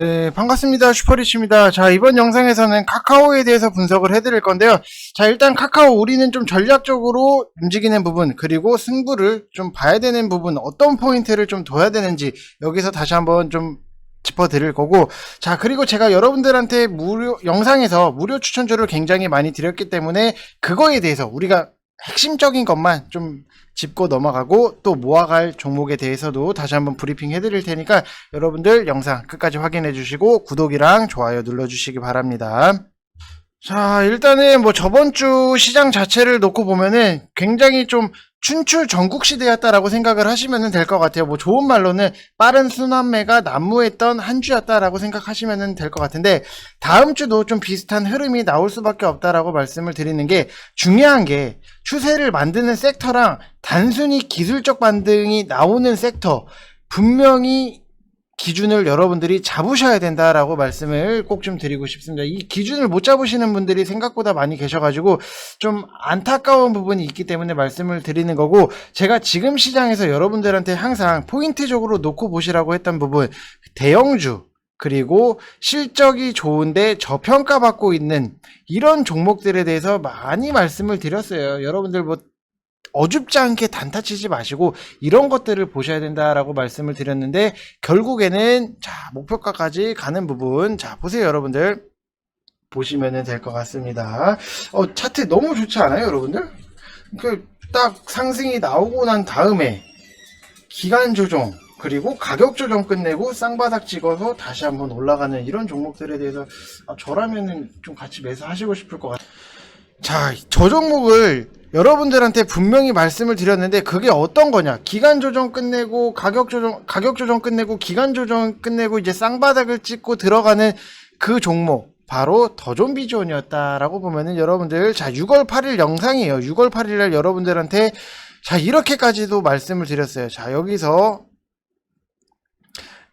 네, 반갑습니다. 슈퍼리치입니다. 자, 이번 영상에서는 카카오에 대해서 분석을 해드릴 건데요. 자, 일단 카카오 우리는 좀 전략적으로 움직이는 부분, 그리고 승부를 좀 봐야 되는 부분, 어떤 포인트를 좀 둬야 되는지, 여기서 다시 한번 좀 짚어드릴 거고, 자, 그리고 제가 여러분들한테 무료, 영상에서 무료 추천주를 굉장히 많이 드렸기 때문에, 그거에 대해서 우리가 핵심적인 것만 좀 짚고 넘어가고 또 모아갈 종목에 대해서도 다시 한번 브리핑 해드릴 테니까 여러분들 영상 끝까지 확인해 주시고 구독이랑 좋아요 눌러 주시기 바랍니다. 자, 일단은 뭐 저번 주 시장 자체를 놓고 보면은 굉장히 좀 춘추 전국 시대였다라고 생각을 하시면 될 것 같아요. 뭐 좋은 말로는 빠른 순환매가 난무했던 한 주였다라고 생각하시면 될 것 같은데 다음 주도 좀 비슷한 흐름이 나올 수밖에 없다라고 말씀을 드리는 게 중요한 게 추세를 만드는 섹터랑 단순히 기술적 반등이 나오는 섹터 분명히 기준을 여러분들이 잡으셔야 된다라고 말씀을 꼭 좀 드리고 싶습니다. 이 기준을 못 잡으시는 분들이 생각보다 많이 계셔가지고 좀 안타까운 부분이 있기 때문에 말씀을 드리는 거고 제가 지금 시장에서 여러분들한테 항상 포인트적으로 놓고 보시라고 했던 부분 대형주 그리고 실적이 좋은데 저평가받고 있는 이런 종목들에 대해서 많이 말씀을 드렸어요. 여러분들 뭐 어줍지 않게 단타 치지 마시고 이런 것들을 보셔야 된다라고 말씀을 드렸는데 결국에는 자 목표가까지 가는 부분. 자 보세요 여러분들. 보시면 될 것 같습니다. 어 차트 너무 좋지 않아요 여러분들? 그 딱 상승이 나오고 난 다음에 기간 조정 그리고 가격 조정 끝내고 쌍바닥 찍어서 다시 한번 올라가는 이런 종목들에 대해서 아, 저라면은 좀 같이 매수하시고 싶을 것 같아요. 자, 저 종목을 여러분들한테 분명히 말씀을 드렸는데 그게 어떤 거냐? 기간 조정 끝내고 가격 조정 가격 조정 끝내고 기간 조정 끝내고 이제 쌍바닥을 찍고 들어가는 그 종목 바로 더존비존이었다라고 보면은 여러분들 자 6월 8일 영상이에요. 6월 8일 날 여러분들한테 자 이렇게까지도 말씀을 드렸어요. 자 여기서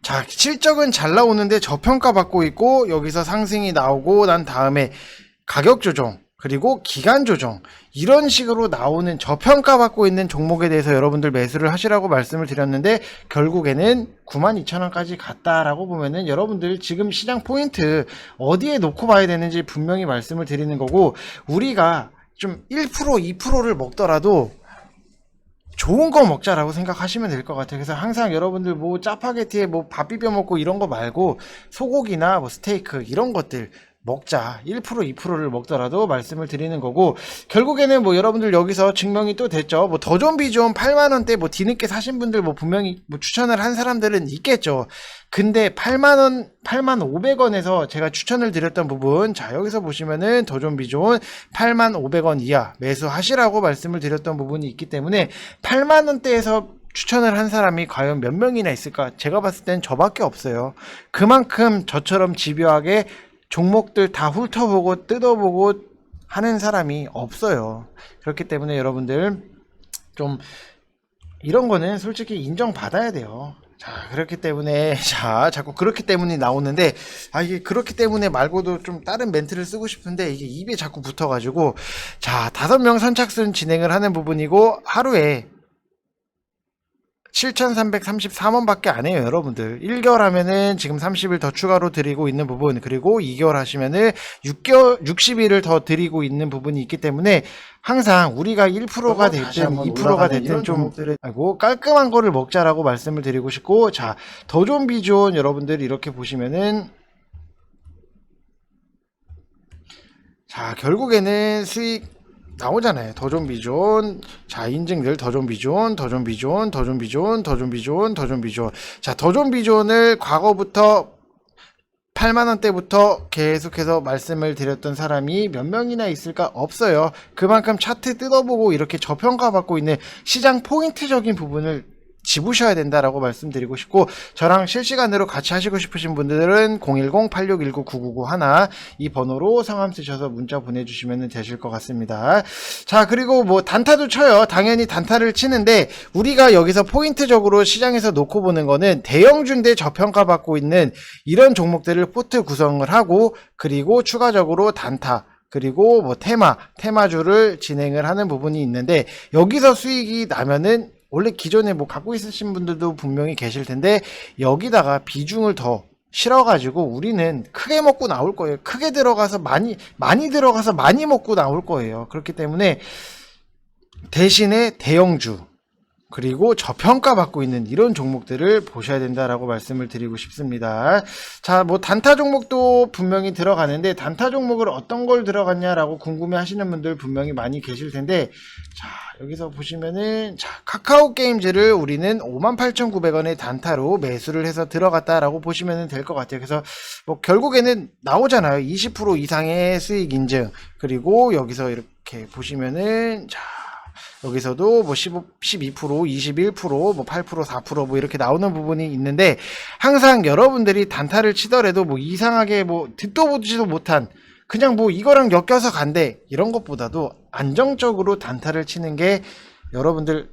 자 실적은 잘 나오는데 저평가 받고 있고 여기서 상승이 나오고 난 다음에 가격 조정 그리고 기간 조정 이런 식으로 나오는 저평가받고 있는 종목에 대해서 여러분들 매수를 하시라고 말씀을 드렸는데 결국에는 92,000원까지 갔다라고 보면은 여러분들 지금 시장 포인트 어디에 놓고 봐야 되는지 분명히 말씀을 드리는 거고 우리가 좀 1% 2%를 먹더라도 좋은 거 먹자라고 생각하시면 될 것 같아요. 그래서 항상 여러분들 뭐 짜파게티에 뭐 밥 비벼 먹고 이런 거 말고 소고기나 뭐 스테이크 이런 것들 먹자 1% 2%를 먹더라도 말씀을 드리는 거고 결국에는 뭐 여러분들 여기서 증명이 또 됐죠 뭐 더 좀비 좀 8만 원대 뭐 뒤늦게 사신 분들 뭐 분명히 뭐 추천을 한 사람들은 있겠죠 근데 8만 원 8만 500원에서 제가 추천을 드렸던 부분 자 여기서 보시면은 더 좀비 존 8만 500원 이하 매수하시라고 말씀을 드렸던 부분이 있기 때문에 8만 원대에서 추천을 한 사람이 과연 몇 명이나 있을까? 제가 봤을 땐 저밖에 없어요. 그만큼 저처럼 집요하게 종목들 다 훑어보고 뜯어보고 하는 사람이 없어요. 그렇기 때문에 여러분들 좀 이런 거는 솔직히 인정받아야 돼요. 자, 그렇기 때문에, 자, 자꾸 그렇기 때문에 나오는데, 아, 이게 그렇기 때문에 말고도 좀 다른 멘트를 쓰고 싶은데, 이게 입에 자꾸 붙어가지고, 자, 다섯 명 선착순 진행을 하는 부분이고, 하루에 7,333원밖에 안 해요, 여러분들. 1개월 하면은 지금 30일 더 추가로 드리고 있는 부분, 그리고 2개월 하시면은 6개월, 60일을 더 드리고 있는 부분이 있기 때문에 항상 우리가 1%가 됐든 2%가 됐든 좀, 아이고, 깔끔한 거를 먹자라고 말씀을 드리고 싶고, 자, 더 좋은 비존 여러분들 이렇게 보시면은 자, 결국에는 수익 나오잖아요. 더존 비존. 자, 인증들 더존 비존, 더존 비존, 더존 비존, 더존 비존, 더존 비존. 자, 더존 비존을 과거부터 8만 원대부터 계속해서 말씀을 드렸던 사람이 몇 명이나 있을까 없어요. 그만큼 차트 뜯어보고 이렇게 저평가 받고 있는 시장 포인트적인 부분을 집으셔야 된다라고 말씀드리고 싶고 저랑 실시간으로 같이 하시고 싶으신 분들은 010-8619-9991 이 번호로 성함 쓰셔서 문자 보내주시면 되실 것 같습니다. 자 그리고 뭐 단타도 쳐요. 당연히 단타를 치는데 우리가 여기서 포인트적으로 시장에서 놓고 보는 거는 대형주인데 저평가 받고 있는 이런 종목들을 포트 구성을 하고 그리고 추가적으로 단타 그리고 뭐 테마, 테마주를 진행을 하는 부분이 있는데 여기서 수익이 나면은 원래 기존에 뭐 갖고 있으신 분들도 분명히 계실 텐데 여기다가 비중을 더 싫어가지고 우리는 크게 먹고 나올 거예요. 크게 들어가서 많이 많이 들어가서 많이 먹고 나올 거예요. 그렇기 때문에 대신에 대형주 그리고 저평가 받고 있는 이런 종목들을 보셔야 된다라고 말씀을 드리고 싶습니다. 자, 뭐 단타 종목도 분명히 들어가는데 단타 종목을 어떤 걸 들어갔냐라고 궁금해 하시는 분들 분명히 많이 계실 텐데 자, 여기서 보시면은 자, 카카오 게임즈를 우리는 58,900원의 단타로 매수를 해서 들어갔다라고 보시면 될 것 같아요. 그래서 뭐 결국에는 나오잖아요. 20% 이상의 수익 인증. 그리고 여기서 이렇게 보시면은 자, 여기서도 뭐 15, 12%, 21%, 뭐 8%, 4%뭐 이렇게 나오는 부분이 있는데 항상 여러분들이 단타를 치더라도 뭐 이상하게 뭐 듣도 보지도 못한 그냥 뭐 이거랑 엮여서 간대 이런 것보다도 안정적으로 단타를 치는 게 여러분들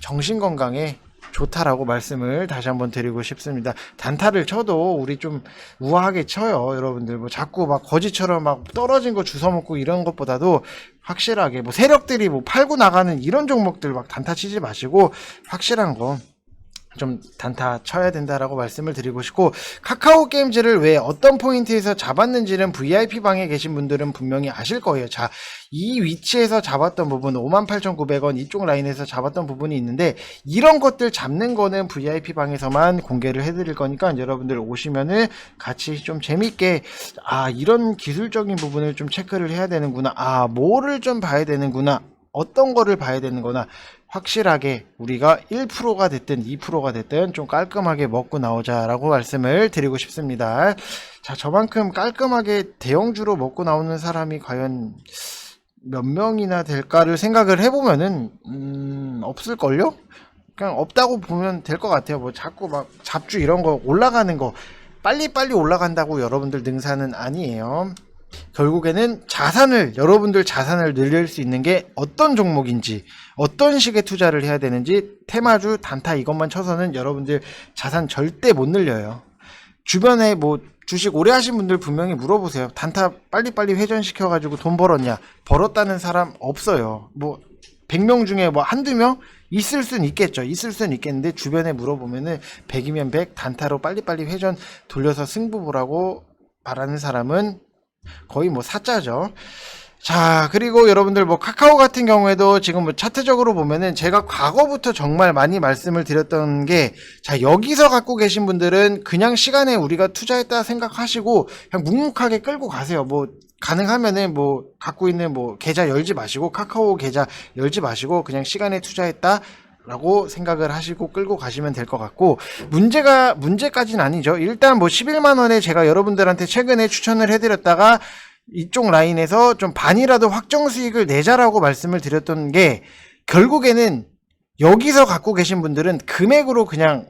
정신 건강에 좋다라고 말씀을 다시 한번 드리고 싶습니다. 단타를 쳐도 우리 좀 우아하게 쳐요, 여러분들. 뭐 자꾸 막 거지처럼 막 떨어진 거 주워 먹고 이런 것보다도 확실하게 뭐 세력들이 뭐 팔고 나가는 이런 종목들 막 단타 치지 마시고 확실한 거 좀 단타 쳐야 된다라고 말씀을 드리고 싶고 카카오 게임즈를 왜 어떤 포인트에서 잡았는지는 VIP 방에 계신 분들은 분명히 아실 거예요. 자, 이 위치에서 잡았던 부분 58,900원 이쪽 라인에서 잡았던 부분이 있는데 이런 것들 잡는 거는 VIP 방에서만 공개를 해드릴 거니까 여러분들 오시면은 같이 좀 재밌게 아 이런 기술적인 부분을 좀 체크를 해야 되는구나. 아 뭐를 좀 봐야 되는구나. 어떤 거를 봐야 되는 거나 확실하게 우리가 1%가 됐든 2%가 됐든 좀 깔끔하게 먹고 나오자라고 말씀을 드리고 싶습니다. 자, 저만큼 깔끔하게 대형주로 먹고 나오는 사람이 과연 몇 명이나 될까를 생각을 해보면은, 음, 없을걸요? 그냥 없다고 보면 될 것 같아요. 뭐 자꾸 막 잡주 이런 거 올라가는 거 빨리빨리 올라간다고 여러분들 능사는 아니에요. 결국에는 자산을 여러분들 자산을 늘릴 수 있는 게 어떤 종목인지 어떤 식의 투자를 해야 되는지 테마주 단타 이것만 쳐서는 여러분들 자산 절대 못 늘려요. 주변에 뭐 주식 오래 하신 분들 분명히 물어보세요. 단타 빨리빨리 회전시켜 가지고 돈 벌었냐? 벌었다는 사람 없어요. 뭐 100명 중에 뭐 한두 명 있을 순 있겠죠. 있을 순 있겠는데 주변에 물어보면은 100이면 100 단타로 빨리빨리 회전 돌려서 승부 보라고 말하는 사람은 거의 뭐 사자죠. 자, 그리고 여러분들 뭐 카카오 같은 경우에도 지금 뭐 차트적으로 보면은 제가 과거부터 정말 많이 말씀을 드렸던 게 자, 여기서 갖고 계신 분들은 그냥 시간에 우리가 투자했다 생각하시고 그냥 묵묵하게 끌고 가세요. 뭐 가능하면은 뭐 갖고 있는 뭐 계좌 열지 마시고 카카오 계좌 열지 마시고 그냥 시간에 투자했다 라고 생각을 하시고 끌고 가시면 될 것 같고 문제가 문제까지는 아니죠. 일단 뭐 11만 원에 제가 여러분들한테 최근에 추천을 해드렸다가 이쪽 라인에서 좀 반이라도 확정 수익을 내자라고 말씀을 드렸던 게 결국에는 여기서 갖고 계신 분들은 금액으로 그냥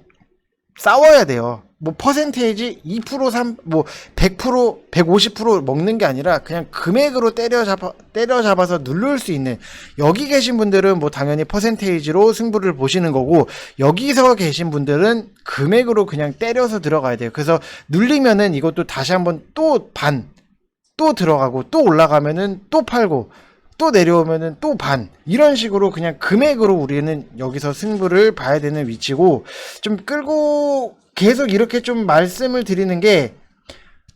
싸워야 돼요. 뭐 퍼센테이지 2% 3, 뭐 100%, 150% 먹는 게 아니라 그냥 금액으로 때려잡아 때려잡아서 누를 수 있는 여기 계신 분들은 뭐 당연히 퍼센테이지로 승부를 보시는 거고 여기서 계신 분들은 금액으로 그냥 때려서 들어가야 돼요. 그래서 눌리면은 이것도 다시 한번 또 반, 또 들어가고 또 올라가면은 또 팔고 또 내려오면은 또 반 이런 식으로 그냥 금액으로 우리는 여기서 승부를 봐야 되는 위치고 좀 끌고 계속 이렇게 좀 말씀을 드리는 게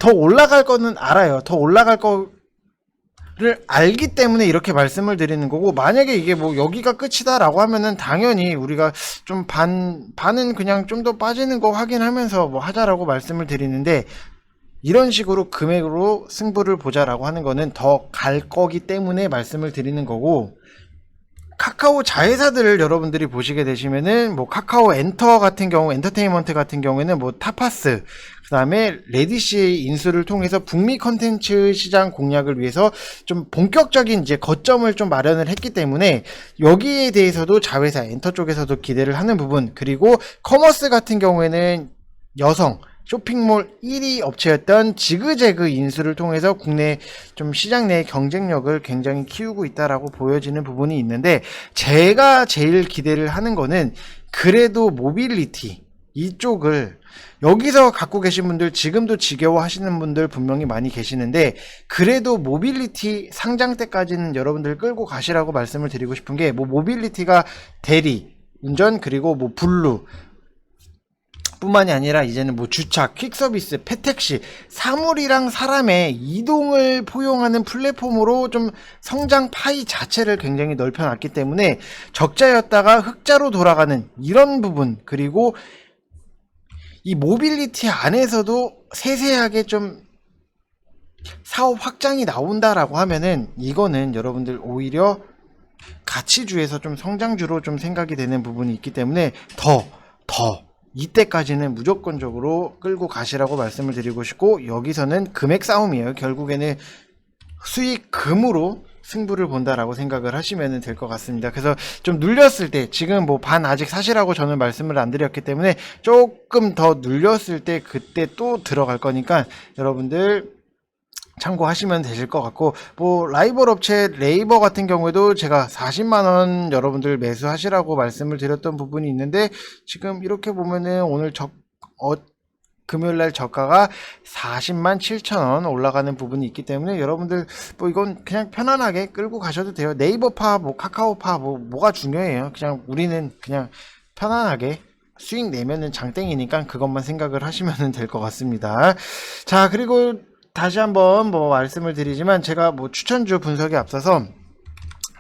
더 올라갈 거는 알아요. 더 올라갈 거를 알기 때문에 이렇게 말씀을 드리는 거고 만약에 이게 뭐 여기가 끝이다라고 하면은 당연히 우리가 좀 반 반은 그냥 좀 더 빠지는 거 확인하면서 뭐 하자라고 말씀을 드리는데 이런 식으로 금액으로 승부를 보자라고 하는 거는 더 갈 거기 때문에 말씀을 드리는 거고 카카오 자회사들을 여러분들이 보시게 되시면은 뭐 카카오 엔터 같은 경우 엔터테인먼트 같은 경우에는 뭐 타파스 그다음에 레디시의 인수를 통해서 북미 컨텐츠 시장 공략을 위해서 좀 본격적인 이제 거점을 좀 마련을 했기 때문에 여기에 대해서도 자회사 엔터 쪽에서도 기대를 하는 부분 그리고 커머스 같은 경우에는 여성 쇼핑몰 1위 업체였던 지그재그 인수를 통해서 국내 좀 시장 내 경쟁력을 굉장히 키우고 있다라고 보여지는 부분이 있는데 제가 제일 기대를 하는 거는 그래도 모빌리티 이쪽을 여기서 갖고 계신 분들 지금도 지겨워 하시는 분들 분명히 많이 계시는데 그래도 모빌리티 상장 때까지는 여러분들 끌고 가시라고 말씀을 드리고 싶은 게 뭐 모빌리티가 대리 운전 그리고 뭐 블루 뿐만이 아니라 이제는 뭐 주차, 퀵서비스, 패택시, 사물이랑 사람의 이동을 포용하는 플랫폼으로 좀 성장 파이 자체를 굉장히 넓혀놨기 때문에 적자였다가 흑자로 돌아가는 이런 부분 그리고 이 모빌리티 안에서도 세세하게 좀 사업 확장이 나온다라고 하면은 이거는 여러분들 오히려 가치주에서 좀 성장주로 좀 생각이 되는 부분이 있기 때문에 더, 더, 이때까지는 무조건적으로 끌고 가시라고 말씀을 드리고 싶고, 여기서는 금액 싸움이에요. 결국에는 수익금으로 승부를 본다라고 생각을 하시면 될 것 같습니다. 그래서 좀 눌렸을 때, 지금 뭐 반 아직 사시라고 저는 말씀을 안 드렸기 때문에 조금 더 눌렸을 때 그때 또 들어갈 거니까 여러분들 참고하시면 되실 것 같고 뭐 라이벌 업체 레이버 같은 경우에도 제가 40만 원 여러분들 매수하시라고 말씀을 드렸던 부분이 있는데 지금 이렇게 보면은 오늘 적 어, 금요일 날 저가가 40만 7천 원 올라가는 부분이 있기 때문에 여러분들 뭐 이건 그냥 편안하게 끌고 가셔도 돼요. 네이버파 뭐 카카오파 뭐 뭐가 중요해요. 그냥 우리는 그냥 편안하게 수익 내면은 장땡이니까 그것만 생각을 하시면 될 것 같습니다. 자, 그리고 다시 한번 뭐 말씀을 드리지만 제가 뭐 추천주 분석에 앞서서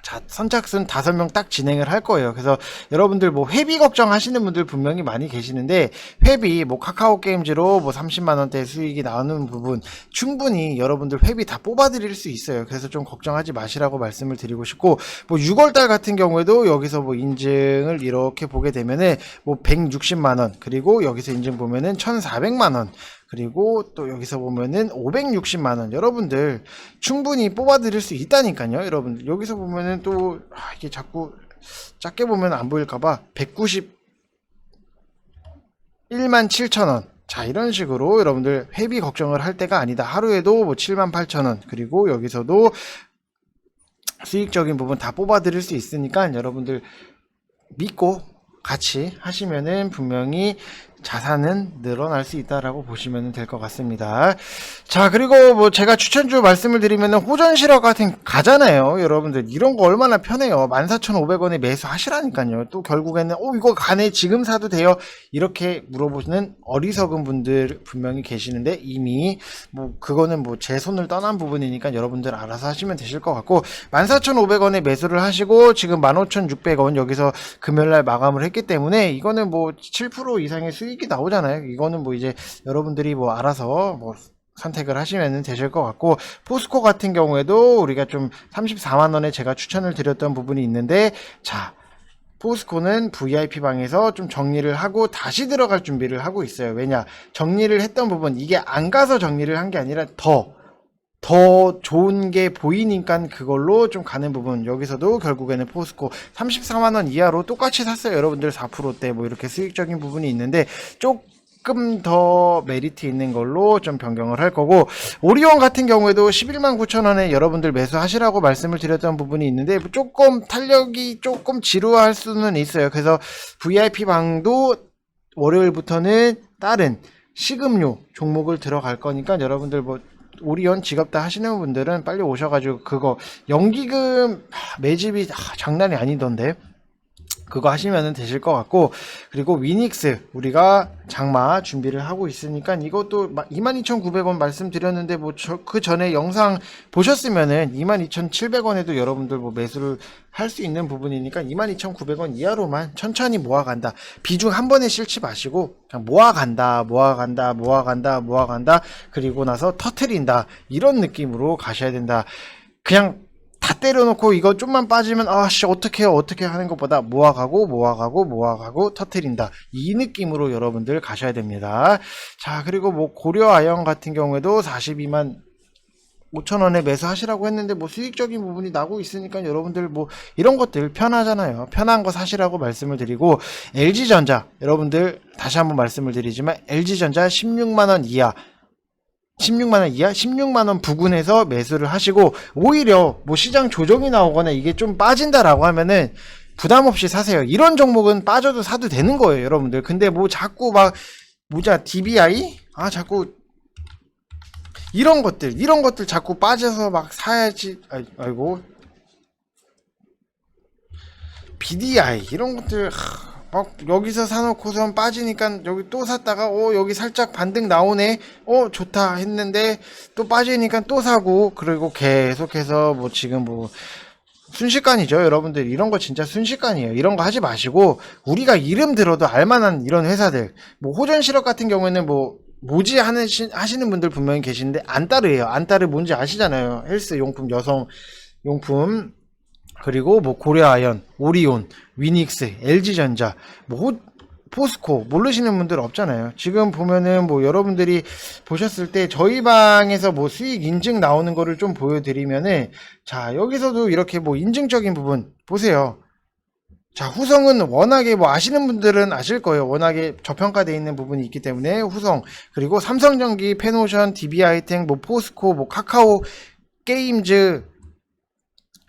자, 선착순 다섯 명 딱 진행을 할 거예요. 그래서 여러분들 뭐 회비 걱정하시는 분들 분명히 많이 계시는데 회비 뭐 카카오 게임즈로 뭐 30만 원대 수익이 나오는 부분 충분히 여러분들 회비 다 뽑아 드릴 수 있어요. 그래서 좀 걱정하지 마시라고 말씀을 드리고 싶고 뭐 6월 달 같은 경우에도 여기서 뭐 인증을 이렇게 보게 되면은 뭐 160만 원 그리고 여기서 인증 보면은 1,400만 원 그리고 또 여기서 보면은 560만 원 여러분들 충분히 뽑아 드릴 수 있다니까요 여러분들 여기서 보면은 또 아, 이게 자꾸 작게 보면 안 보일까봐 191만 7천 원. 자 이런 식으로 여러분들 회비 걱정을 할 때가 아니다. 하루에도 뭐 7만 8천 원 그리고 여기서도 수익적인 부분 다 뽑아 드릴 수 있으니까 여러분들 믿고 같이 하시면은 분명히 자산은 늘어날 수 있다라고 보시면 될 것 같습니다. 자, 그리고 뭐 제가 추천주 말씀을 드리면 호전 실업 같은 가잖아요. 여러분들 이런 거 얼마나 편해요. 14,500원에 매수하시라니까요. 또 결국에는 어 이거 가네 지금 사도 돼요. 이렇게 물어보시는 어리석은 분들 분명히 계시는데 이미 뭐 그거는 뭐 제 손을 떠난 부분이니까 여러분들 알아서 하시면 되실 것 같고 14,500원에 매수를 하시고 지금 15,600원 여기서 금요일 날 마감을 했기 때문에 이거는 뭐 7% 이상의 수익 이 나오잖아요. 이거는 뭐 이제 여러분들이 뭐 알아서 뭐 선택을 하시면 되실 것 같고 포스코 같은 경우에도 우리가 좀 34만 원에 제가 추천을 드렸던 부분이 있는데 자 포스코는 VIP 방에서 좀 정리를 하고 다시 들어갈 준비를 하고 있어요. 왜냐 정리를 했던 부분 이게 안 가서 정리를 한 게 아니라 더 더 좋은 게 보이니까 그걸로 좀 가는 부분. 여기서도 결국에는 포스코 34만 원 이하로 똑같이 샀어요. 여러분들 4%대 뭐 이렇게 수익적인 부분이 있는데 조금 더 메리트 있는 걸로 좀 변경을 할 거고 오리온 같은 경우에도 11만 9천 원에 여러분들 매수하시라고 말씀을 드렸던 부분이 있는데 조금 탄력이 조금 지루할 수는 있어요. 그래서 VIP 방도 월요일부터는 다른 식음료 종목을 들어갈 거니까 여러분들 뭐 오리온 지갑다 하시는 분들은 빨리 오셔가지고 그거 연기금 하, 매집이 하, 장난이 아니던데 그거 하시면 되실 것 같고 그리고 위닉스 우리가 장마 준비를 하고 있으니까 이것도 22,900원 말씀드렸는데 뭐 그 전에 영상 보셨으면은 22,700원에도 여러분들 뭐 매수를 할 수 있는 부분이니까 22,900원 이하로만 천천히 모아간다. 비중 한 번에 실지 마시고 그냥 모아간다 모아간다 모아간다 모아간다. 그리고 나서 터트린다. 이런 느낌으로 가셔야 된다. 그냥 다 때려놓고 이거 좀만 빠지면 아씨 어떻게 어떻게 하는 것보다 모아가고 모아가고 모아가고 터트린다. 이 느낌으로 여러분들 가셔야 됩니다. 자 그리고 뭐 고려 아연 같은 경우에도 42만 5천원에 매수하시라고 했는데 뭐 수익적인 부분이 나고 있으니까 여러분들 뭐 이런 것들 편하잖아요. 편한 거 사시라고 말씀을 드리고 LG전자 여러분들 다시 한번 말씀을 드리지만 LG전자 16만원 이하 16만 원 이하, 16만 원 부근에서 매수를 하시고, 오히려 뭐 시장 조정이 나오거나 이게 좀 빠진다라고 하면은 부담 없이 사세요. 이런 종목은 빠져도 사도 되는 거예요, 여러분들. 근데 뭐 자꾸 막, 뭐자, DBI? 아, 자꾸, 이런 것들, 이런 것들 자꾸 빠져서 막 사야지, 아, 아이고. BDI, 이런 것들, 하, 막 여기서 사놓고선 빠지니까 여기 또 샀다가 어 여기 살짝 반등 나오네. 어 좋다 했는데 또 빠지니까 또 사고 그리고 계속해서 뭐 지금 뭐 순식간이죠 여러분들. 이런 거 진짜 순식간이에요. 이런 거 하지 마시고 우리가 이름 들어도 알만한 이런 회사들. 뭐 호전시럽 같은 경우에는 뭐 모지 하는 시- 하시는 분들 분명히 계시는데 안따르예요. 안따르 뭔지 아시잖아요. 헬스 용품 여성 용품 그리고 뭐 고려아연, 오리온, 위닉스, LG전자, 뭐 호- 포스코 모르시는 분들 없잖아요. 지금 보면은 뭐 여러분들이 보셨을 때 저희 방에서 뭐 수익 인증 나오는 거를 좀 보여드리면은 자 여기서도 이렇게 뭐 인증적인 부분 보세요. 자 후성은 워낙에 뭐 아시는 분들은 아실 거예요. 워낙에 저평가되어 있는 부분이 있기 때문에 후성 그리고 삼성전기, 페노션, DB하이텍, 뭐 포스코, 뭐 카카오 게임즈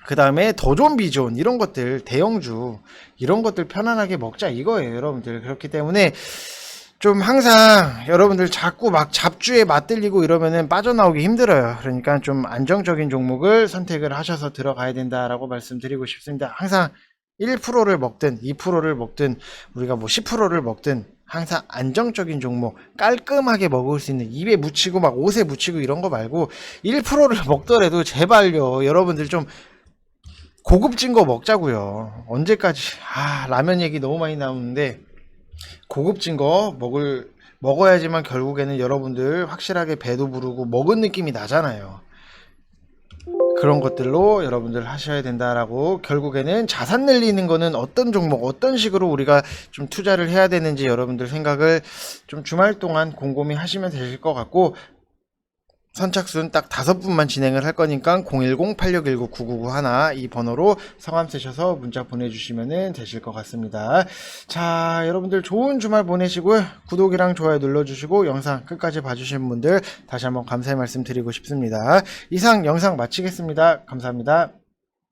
그 다음에 더존 비존 이런 것들 대형주 이런 것들 편안하게 먹자 이거예요 여러분들. 그렇기 때문에 좀 항상 여러분들 자꾸 막 잡주에 맞들리고 이러면은 빠져나오기 힘들어요. 그러니까 좀 안정적인 종목을 선택을 하셔서 들어가야 된다라고 말씀드리고 싶습니다. 항상 1%를 먹든 2%를 먹든 우리가 뭐 10%를 먹든 항상 안정적인 종목 깔끔하게 먹을 수 있는 입에 묻히고 막 옷에 묻히고 이런 거 말고 1%를 먹더라도 제발요. 여러분들 좀 고급진 거 먹자고요. 언제까지 아 라면 얘기 너무 많이 나오는데 고급진 거 먹을 먹어야지만 결국에는 여러분들 확실하게 배도 부르고 먹은 느낌이 나잖아요. 그런 것들로 여러분들 하셔야 된다라고 결국에는 자산 늘리는 거는 어떤 종목 어떤 식으로 우리가 좀 투자를 해야 되는지 여러분들 생각을 좀 주말 동안 곰곰이 하시면 되실 것 같고 선착순 딱 다섯 분만 진행을 할 거니까 010-8619-9991 이 번호로 성함 쓰셔서 문자 보내주시면 되실 것 같습니다. 자, 여러분들 좋은 주말 보내시고요. 구독이랑 좋아요 눌러주시고 영상 끝까지 봐주신 분들 다시 한번 감사의 말씀 드리고 싶습니다. 이상 영상 마치겠습니다. 감사합니다.